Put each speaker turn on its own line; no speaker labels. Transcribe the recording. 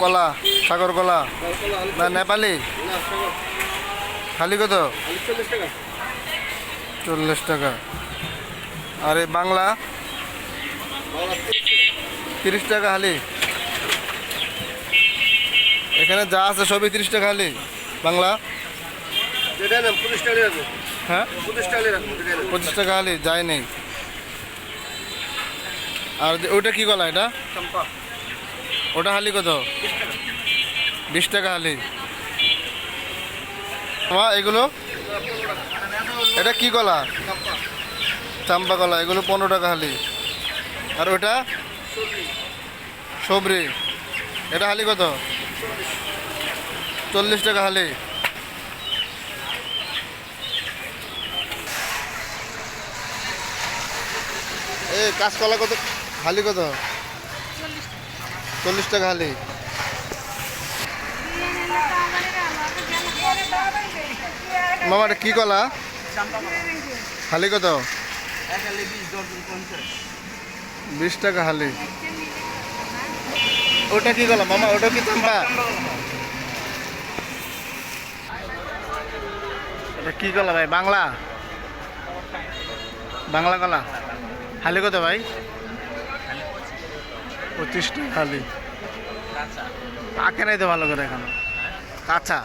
কলা, সাগর কলা। না, নেপালি? খালি কত? চল্লিশ টাকা। আর এই বাংলা? তিরিশ টাকা হালি এখানে যা আছে সবই তিরিশ টাকা হালি বাংলা? হ্যাঁ?
পঁচিশ টাকা
হালি যায় নেই। আর ওইটা কি কলা এটা? ওটা হালি কত? বিশ টাকা হালি। এগুলো? এটা কি কলা? চাম্পা কলা, এগুলো পনেরো টাকা হালি। আর ওটা? সবরি। এটা হালি কত? চল্লিশ টাকা হালি। এ কাঁচকলা কত? হালি কত? চল্লিশ টাকা হালি। মামা, এটা কি কলা? হালি কত? বিশ টাকা হালি। ওটা কি কলা? মামা, ওটা কি চাম্পা? এটা কি কলা ভাই? বাংলা? বাংলা কলা। হালি কত ভাই? পঁচিশ টাকা কাঁচা। পাকে নাই তো ভালো করে এখানে? কাঁচা?